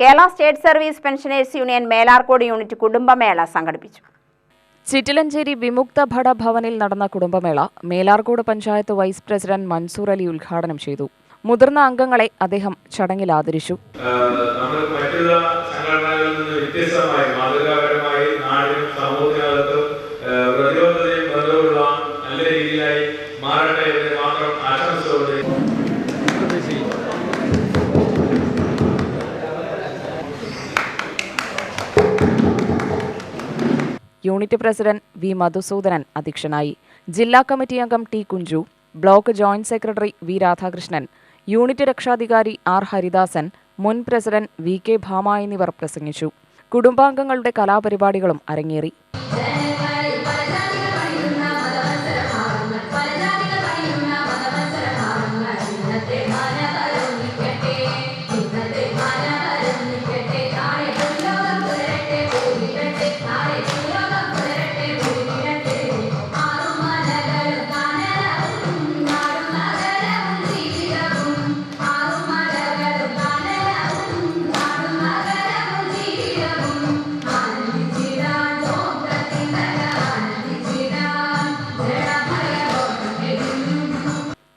Kerala state service pensioners union Melarcode unit കുടുംബമേള സംഘടിപ്പിച്ചു. ചിറ്റിലഞ്ചേരി വിമുക്ത ഭട ഭവനിൽ നടന്ന കുടുംബമേള മേലാർക്കോട് പഞ്ചായത്ത് വൈസ് പ്രസിഡന്റ് മൻസൂർ അലി ഉദ്ഘാടനം ചെയ്തു. മുതിർന്ന അംഗങ്ങളെ അദ്ദേഹം ചടങ്ങിൽ ആദരിച്ചു. പ്രതിരോധതയും ബന്ധവുമുള്ള നല്ല രീതിയിലായി മാറട്ടെ എന്ന് മാത്രം യൂണിറ്റ് പ്രസിഡന്റ് വി മധുസൂദനൻ അധ്യക്ഷനായി. ജില്ലാ കമ്മിറ്റി അംഗം T Kunju block joint secretary V Radhakrishnan unit രക്ഷാധികാരി ആർ ഹരിദാസൻ മുൻ പ്രസിഡന്റ് വി കെ ഭാമ എന്നിവർ പ്രസംഗിച്ചു. കുടുംബാംഗങ്ങളുടെ കലാപരിപാടികളും അരങ്ങേറി.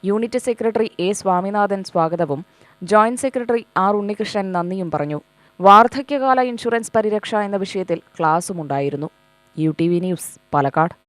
യൂണിറ്റ് സെക്രട്ടറി എ സ്വാമിനാഥൻ സ്വാഗതവും ജോയിന്റ് സെക്രട്ടറി ആർ ഉണ്ണികൃഷ്ണൻ നന്ദിയും പറഞ്ഞു. വാർദ്ധക്യകാല ഇൻഷുറൻസ് പരിരക്ഷ എന്ന വിഷയത്തിൽ ക്ലാസുമുണ്ടായിരുന്നു. U T V news Palakkad.